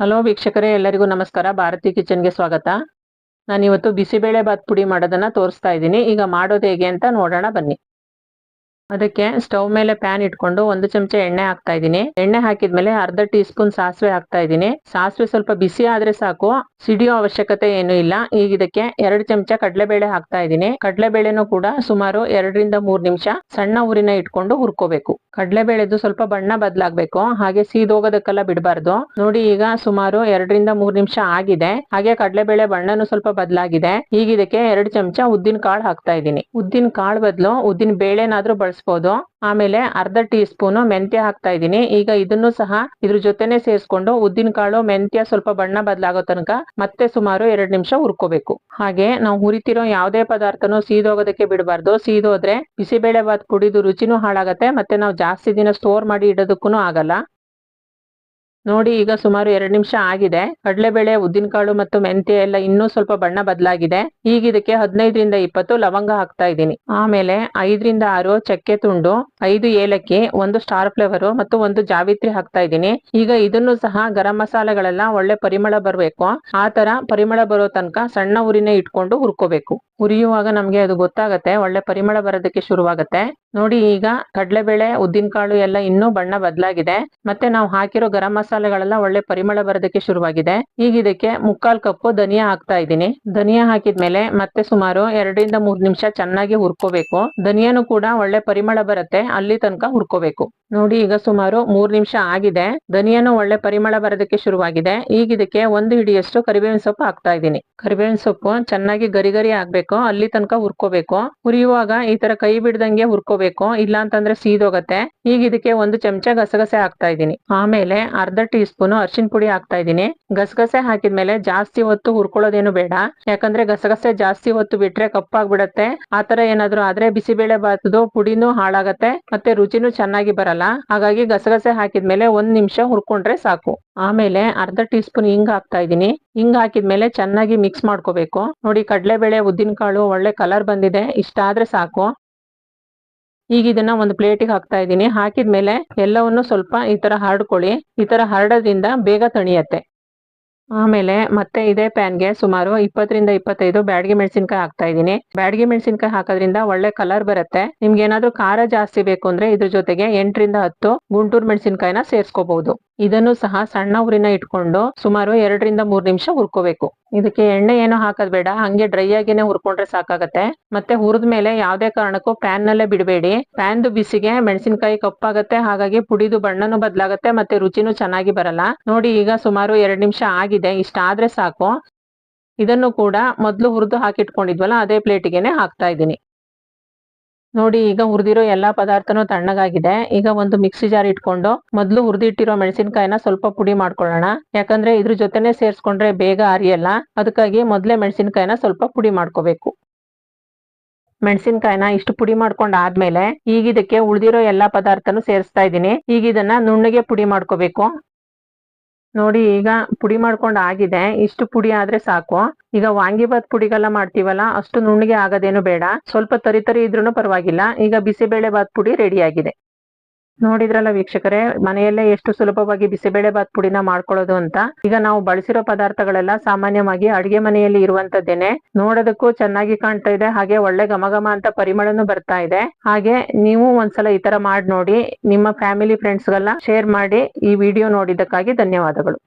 Hello ವೀಕ್ಷಕರೇ, ಎಲ್ಲರಿಗೂ ನಮಸ್ಕಾರ. ಭಾರತಿ ಕಿಚನ್ಗೆ ಸ್ವಾಗತ. ನಾನು ಇವತ್ತು ಬಿಸಿಬೇಳೆ ಬಾತ್ ಪುಡಿ ಮಾಡೋದನ್ನ ತೋರಿಸ್ತಾ ಇದ್ದೀನಿ. ಈಗ ಮಾಡೋದು ಹೇಗೆ ಅಂತ ನೋಡೋಣ, ಬನ್ನಿ. ಅದಕ್ಕೆ ಸ್ಟವ್ ಮೇಲೆ ಪ್ಯಾನ್ ಇಟ್ಕೊಂಡು ಒಂದು ಚಮಚ ಎಣ್ಣೆ ಹಾಕ್ತಾ ಇದ್ದೀನಿ. ಎಣ್ಣೆ ಹಾಕಿದ್ಮೇಲೆ ಅರ್ಧ ಟೀ ಸ್ಪೂನ್ ಸಾಸಿವೆ ಹಾಕ್ತಾ ಇದ್ದೀನಿ. ಸಾಸಿವೆ ಸ್ವಲ್ಪ ಬಿಸಿ ಆದ್ರೆ ಸಾಕು. ಸಿಡಿಯೋ ಅವಶ್ಯಕತೆ ಏನು ಇಲ್ಲ. ಈಗ ಇದಕ್ಕೆ ಎರಡು ಚಮಚ ಕಡಲೆಬೇಳೆ ಹಾಕ್ತಾ ಇದ್ದೀನಿ. ಕಡಲೆಬೇಳೆನೂ ಕೂಡ ಸುಮಾರು ಎರಡರಿಂದ ಮೂರು ನಿಮಿಷ ಸಣ್ಣ ಊರಿನ ಇಟ್ಕೊಂಡು ಹುರ್ಕೋಬೇಕು. ಕಡಲೆಬೇಳೆದು ಸ್ವಲ್ಪ ಬಣ್ಣ ಬದಲಾಗ್ಬೇಕು. ಹಾಗೆ ಸೀದೋಗೋದಕ್ಕೆಲ್ಲ ಬಿಡಬಾರ್ದು. ನೋಡಿ ಈಗ ಸುಮಾರು ಎರಡರಿಂದ ಮೂರ್ ನಿಮಿಷ ಆಗಿದೆ. ಹಾಗೆ ಕಡಲೆಬೇಳೆ ಬಣ್ಣನು ಸ್ವಲ್ಪ ಬದಲಾಗಿದೆ. ಈಗ ಇದಕ್ಕೆ ಎರಡು ಚಮಚ ಉದ್ದಿನ ಕಾಳು ಹಾಕ್ತಾ ಇದ್ದೀನಿ. ಉದ್ದಿನ ಕಾಳು ಬದಲು ಉದ್ದಿನ ಬೇಳೆನಾದ್ರೂ ಬಳಸ್ಬೋದು. ಆಮೇಲೆ ಅರ್ಧ ಟೀ ಸ್ಪೂನ್ ಮೆಂತ್ಯ ಹಾಕ್ತಾ ಇದ್ದೀನಿ. ಈಗ ಇದನ್ನು ಸಹ ಇದ್ರ ಜೊತೆನೆ ಸೇರಿಸ್ಕೊಂಡು ಉದ್ದಿನ ಕಾಳು, ಮೆಂತ್ಯ ಸ್ವಲ್ಪ ಬಣ್ಣ ಬದಲಾಗೋ ತನಕ ಮತ್ತೆ ಸುಮಾರು ಎರಡ್ ನಿಮಿಷ ಹುರ್ಕೋಬೇಕು. ಹಾಗೆ ನಾವು ಹುರಿತಿರೋ ಯಾವುದೇ ಪದಾರ್ಥನೂ ಸೀದೋಗೋದಕ್ಕೆ ಬಿಡಬಾರ್ದು. ಸೀದೋದ್ರೆ ಬಿಸಿಬೇಳೆ ಬಾತ್ ಪುಡಿದು ರುಚಿನೂ ಹಾಳಾಗತ್ತೆ, ಮತ್ತೆ ನಾವು ಜಾಸ್ತಿ ದಿನ ಸ್ಟೋರ್ ಮಾಡಿ ಇಡೋದಕ್ಕೂ ಆಗಲ್ಲ. ನೋಡಿ, ಈಗ ಸುಮಾರು ಎರಡು ನಿಮಿಷ ಆಗಿದೆ. ಕಡಲೆಬೇಳೆ, ಉದ್ದಿನಕಾಳು ಮತ್ತು ಮೆಂತ್ಯ ಎಲ್ಲ ಇನ್ನೂ ಸ್ವಲ್ಪ ಬಣ್ಣ ಬದಲಾಗಿದೆ. ಈಗ ಇದಕ್ಕೆ ಹದಿನೈದರಿಂದ ಇಪ್ಪತ್ತು ಲವಂಗ ಹಾಕ್ತಾ ಇದ್ದೀನಿ. ಆಮೇಲೆ ಐದರಿಂದ ಆರು ಚಕ್ಕೆ ತುಂಡು, ಐದು ಏಲಕ್ಕಿ, ಒಂದು ಸ್ಟಾರ್ ಫ್ಲೇವರು ಮತ್ತು ಒಂದು ಜಾವಿತ್ರಿ ಹಾಕ್ತಾ ಇದ್ದೀನಿ. ಈಗ ಇದನ್ನು ಸಹ ಗರಂ ಮಸಾಲೆಗಳೆಲ್ಲ ಒಳ್ಳೆ ಪರಿಮಳ ಬರಬೇಕು. ಆ ತರ ಪರಿಮಳ ಬರೋ ತನಕ ಸಣ್ಣ ಉರಿನೇ ಇಟ್ಕೊಂಡು ಹುರ್ಕೋಬೇಕು. ಹುರಿಯುವಾಗ ನಮ್ಗೆ ಅದು ಗೊತ್ತಾಗತ್ತೆ, ಒಳ್ಳೆ ಪರಿಮಳ ಬರೋದಕ್ಕೆ ಶುರುವಾಗತ್ತೆ. ನೋಡಿ ಈಗ ಕಡಲೆಬೇಳೆ, ಉದ್ದಿನಕಾಳು ಎಲ್ಲ ಇನ್ನೂ ಬಣ್ಣ ಬದಲಾಗಿದೆ. ಮತ್ತೆ ನಾವು ಹಾಕಿರೋ ಗರಂ ಮಸಾಲೆಗಳೆಲ್ಲ ಒಳ್ಳೆ ಪರಿಮಳ ಬರೋದಕ್ಕೆ ಶುರುವಾಗಿದೆ. ಈಗ ಇದಕ್ಕೆ ಮುಕ್ಕಾಲ್ ಕಪ್ಪು ಧನಿಯಾ ಹಾಕ್ತಾ ಇದ್ದೀನಿ. ಧನಿಯಾ ಹಾಕಿದ್ಮೇಲೆ ಮತ್ತೆ ಸುಮಾರು ಎರಡರಿಂದ ಮೂರ್ ನಿಮಿಷ ಚೆನ್ನಾಗಿ ಹುರ್ಕೋಬೇಕು. ಧನಿಯಾನು ಕೂಡ ಒಳ್ಳೆ ಪರಿಮಳ ಬರುತ್ತೆ, ಅಲ್ಲಿ ತನಕ ಹುರ್ಕೋಬೇಕು. ನೋಡಿ, ಈಗ ಸುಮಾರು ಮೂರ್ ನಿಮಿಷ ಆಗಿದೆ. ಧನಿಯನ್ನು ಒಳ್ಳೆ ಪರಿಮಳ ಬರೋದಕ್ಕೆ ಶುರುವಾಗಿದೆ. ಈಗ ಇದಕ್ಕೆ ಒಂದು ಹಿಡಿಯಷ್ಟು ಕರಿಬೇವಿನ ಸೊಪ್ಪು ಹಾಕ್ತಾ ಇದ್ದೀನಿ. ಕರಿಬೇವಿನ ಸೊಪ್ಪು ಚೆನ್ನಾಗಿ ಗರಿ ಗರಿ ಆಗ್ಬೇಕು, ಅಲ್ಲಿ ತನಕ ಹುರ್ಕೋಬೇಕು. ಹುರಿಯುವಾಗ ಈ ತರ ಕೈ ಬಿಡ್ದಂಗೆ ಹುರ್ಕೋಬೇಕು, ಇಲ್ಲ ಅಂತಂದ್ರೆ ಸೀದೋಗತ್ತೆ. ಈಗ ಇದಕ್ಕೆ ಒಂದು ಚಮಚ ಗಸಗಸೆ ಹಾಕ್ತಾ ಇದ್ದೀನಿ. ಆಮೇಲೆ ಅರ್ಧ ಟೀ ಸ್ಪೂನ್ ಅರ್ಶಿನ ಪುಡಿ ಹಾಕ್ತಾ ಇದ್ದೀನಿ. ಗಸಗಸೆ ಹಾಕಿದ್ಮೇಲೆ ಜಾಸ್ತಿ ಹೊತ್ತು ಹುರ್ಕೊಳ್ಳೋದೇನು ಬೇಡ. ಯಾಕಂದ್ರೆ ಗಸಗಸೆ ಜಾಸ್ತಿ ಹೊತ್ತು ಬಿಟ್ರೆ ಕಪ್ಪಾಗ್ಬಿಡತ್ತೆ. ಆತರ ಏನಾದ್ರು ಆದ್ರೆ ಬಿಸಿಬೇಳೆ ಬಾತದು ಪುಡಿನೂ ಹಾಳಾಗತ್ತೆ, ಮತ್ತೆ ರುಚಿನೂ ಚೆನ್ನಾಗಿ ಬರಲ್ಲ. ಹಾಗಾಗಿ ಗಸಗಸೆ ಹಾಕಿದ್ಮೇಲೆ ಒಂದ್ ನಿಮಿಷ ಹುರ್ಕೊಂಡ್ರೆ ಸಾಕು. ಆಮೇಲೆ ಅರ್ಧ ಟೀ ಸ್ಪೂನ್ ಹಿಂಗ್ ಹಾಕ್ತಾ ಇದೀನಿ ಹಿಂಗ್ ಹಾಕಿದ್ಮೇಲೆ ಚೆನ್ನಾಗಿ ಮಿಕ್ಸ್ ಮಾಡ್ಕೋಬೇಕು. ನೋಡಿ ಕಡಲೆಬೇಳೆ, ಉದ್ದಿನಕಾಳು, ಒಳ್ಳೆ ಕಲರ್ ಬಂದಿದೆ. ಇಷ್ಟ ಆದ್ರೆ ಸಾಕು. ಈಗ ಇದನ್ನ ಒಂದು ಪ್ಲೇಟಿಗೆ ಹಾಕ್ತಾ ಇದ್ದೀನಿ. ಹಾಕಿದ್ಮೇಲೆ ಎಲ್ಲವನ್ನು ಸ್ವಲ್ಪ ಈ ತರ ಹರಡ್ಕೊಳ್ಳಿ. ಈ ತರ ಹರಡೋದ್ರಿಂದ ಬೇಗ ತಣಿಯತ್ತೆ. ಆಮೇಲೆ ಮತ್ತೆ ಇದೆ ಪ್ಯಾನ್ಗೆ ಸುಮಾರು ಇಪ್ಪತ್ತರಿಂದ ಇಪ್ಪತ್ತೈದು ಬ್ಯಾಡಗಿ ಮೆಣಸಿನ್ಕಾಯಿ ಹಾಕ್ತಾ ಇದ್ದೀನಿ. ಬ್ಯಾಡಗಿ ಮೆಣಸಿನ್ಕಾಯಿ ಹಾಕೋದ್ರಿಂದ ಒಳ್ಳೆ ಕಲರ್ ಬರುತ್ತೆ. ನಿಮ್ಗೆ ಏನಾದ್ರೂ ಖಾರ ಜಾಸ್ತಿ ಬೇಕು ಅಂದ್ರೆ ಇದ್ರ ಜೊತೆಗೆ ಎಂಟರಿಂದ ಹತ್ತು ಗುಂಟೂರು ಮೆಣಸಿನ್ಕಾಯಿನ ಸೇರ್ಸ್ಕೋಬಹುದು ಇದನ್ನು ಸಹ ಸಣ್ಣ ಉರಿನ ಇಟ್ಕೊಂಡು ಸುಮಾರು ಎರಡರಿಂದ ಮೂರ್ ನಿಮಿಷ ಹುರ್ಕೋಬೇಕು. ಇದಕ್ಕೆ ಎಣ್ಣೆ ಏನು ಹಾಕೋದ್ ಬೇಡ, ಹಂಗೆ ಡ್ರೈ ಆಗಿನೇ ಹುರ್ಕೊಂಡ್ರೆ ಸಾಕಾಗತ್ತೆ. ಮತ್ತೆ ಹುರಿದ ಮೇಲೆ ಯಾವ್ದೇ ಕಾರಣಕ್ಕೂ ಪ್ಯಾನ್ ನಲ್ಲೇ ಬಿಡಬೇಡಿ. ಪ್ಯಾನ್ದು ಬಿಸಿಗೆ ಮೆಣಸಿನಕಾಯಿ ಕಪ್ಪಾಗತ್ತೆ, ಹಾಗಾಗಿ ಪುಡಿದು ಬಣ್ಣನು ಬದಲಾಗತ್ತೆ, ಮತ್ತೆ ರುಚಿನೂ ಚೆನ್ನಾಗಿ ಬರಲ್ಲ. ನೋಡಿ, ಈಗ ಸುಮಾರು ಎರಡ್ ನಿಮಿಷ ಆಗಿದೆ, ಇಷ್ಟ ಆದ್ರೆ ಸಾಕು. ಇದನ್ನು ಕೂಡ ಮೊದ್ಲು ಹುರಿದು ಹಾಕಿಟ್ಕೊಂಡಿದ್ವಲ್ಲ, ಅದೇ ಪ್ಲೇಟಿಗೆನೆ ಹಾಕ್ತಾ ಇದ್ದೀನಿ. ನೋಡಿ, ಈಗ ಹುರಿದಿರೋ ಎಲ್ಲಾ ಪದಾರ್ಥನೂ ತಣ್ಣಗಾಗಿದೆ. ಈಗ ಒಂದು ಮಿಕ್ಸಿ ಜಾರ್ ಇಟ್ಕೊಂಡು ಮೊದಲು ಹುರಿದಿಟ್ಟಿರೋ ಮೆಣಸಿನಕಾಯಿನ ಸ್ವಲ್ಪ ಪುಡಿ ಮಾಡ್ಕೊಳ್ಳೋಣ. ಯಾಕಂದ್ರೆ ಇದ್ರ ಜೊತೆನೆ ಸೇರ್ಸ್ಕೊಂಡ್ರೆ ಬೇಗ ಅರಿಯಲ್ಲ ಅದಕ್ಕಾಗಿ ಮೊದಲೇ ಮೆಣಸಿನಕಾಯಿನ ಸ್ವಲ್ಪ ಪುಡಿ ಮಾಡ್ಕೋಬೇಕು. ಮೆಣಸಿನಕಾಯಿನ ಇಷ್ಟು ಪುಡಿ ಮಾಡ್ಕೊಂಡ್ ಆದ್ಮೇಲೆ ಈಗ ಇದಕ್ಕೆ ಉಳಿದಿರೋ ಎಲ್ಲಾ ಪದಾರ್ಥನೂ ಸೇರಿಸ್ತಾ ಇದ್ದೀನಿ. ಈಗ ಇದನ್ನ ನುಣ್ಣಗೆ ಪುಡಿ ಮಾಡ್ಕೋಬೇಕು. ನೋಡಿ ಈಗ ಪುಡಿ ಮಾಡ್ಕೊಂಡು ಆಗಿದೆ. ಇಷ್ಟು ಪುಡಿ ಆದ್ರೆ ಸಾಕು. ಈಗ ವಾಂಗಿಬಾತ್ ಪುಡಿಗೆಲ್ಲ ಮಾಡ್ತೀವಲ್ಲ, ಅಷ್ಟು ನುಣ್ಣಗೆ ಆಗೋದೇನು ಬೇಡ. ಸ್ವಲ್ಪ ತರಿ ತರಿ ಇದ್ರೂ ಪರವಾಗಿಲ್ಲ. ಈಗ ಬಿಸಿಬೇಳೆ ಬಾತ್ ಪುಡಿ ರೆಡಿ ಆಗಿದೆ. ನೋಡಿದ್ರಲ್ಲ ವೀಕ್ಷಕರೇ, ಮನೆಯಲ್ಲೇ ಎಷ್ಟು ಸುಲಭವಾಗಿ ಬಿಸಿಬೇಳೆ ಬಾತ್ ಪುಡಿನ ಮಾಡ್ಕೊಳ್ಳೋದು ಅಂತ. ಈಗ ನಾವು ಬಳಸಿರೋ ಪದಾರ್ಥಗಳೆಲ್ಲ ಸಾಮಾನ್ಯವಾಗಿ ಅಡಿಗೆ ಮನೆಯಲ್ಲಿ ಇರುವಂತದ್ದೇನೆ. ನೋಡೋದಕ್ಕೂ ಚೆನ್ನಾಗಿ ಕಾಣ್ತಾ ಇದೆ, ಹಾಗೆ ಒಳ್ಳೆ ಗಮಗಮ ಅಂತ ಪರಿಮಳನು ಬರ್ತಾ ಇದೆ. ಹಾಗೆ ನೀವು ಒಂದ್ಸಲ ಈ ತರ ಮಾಡಿ ನೋಡಿ, ನಿಮ್ಮ ಫ್ಯಾಮಿಲಿ ಫ್ರೆಂಡ್ಸ್ಗೆಲ್ಲ ಶೇರ್ ಮಾಡಿ ಈ ವಿಡಿಯೋ ನೋಡಿದ್ದಕ್ಕಾಗಿ ಧನ್ಯವಾದಗಳು.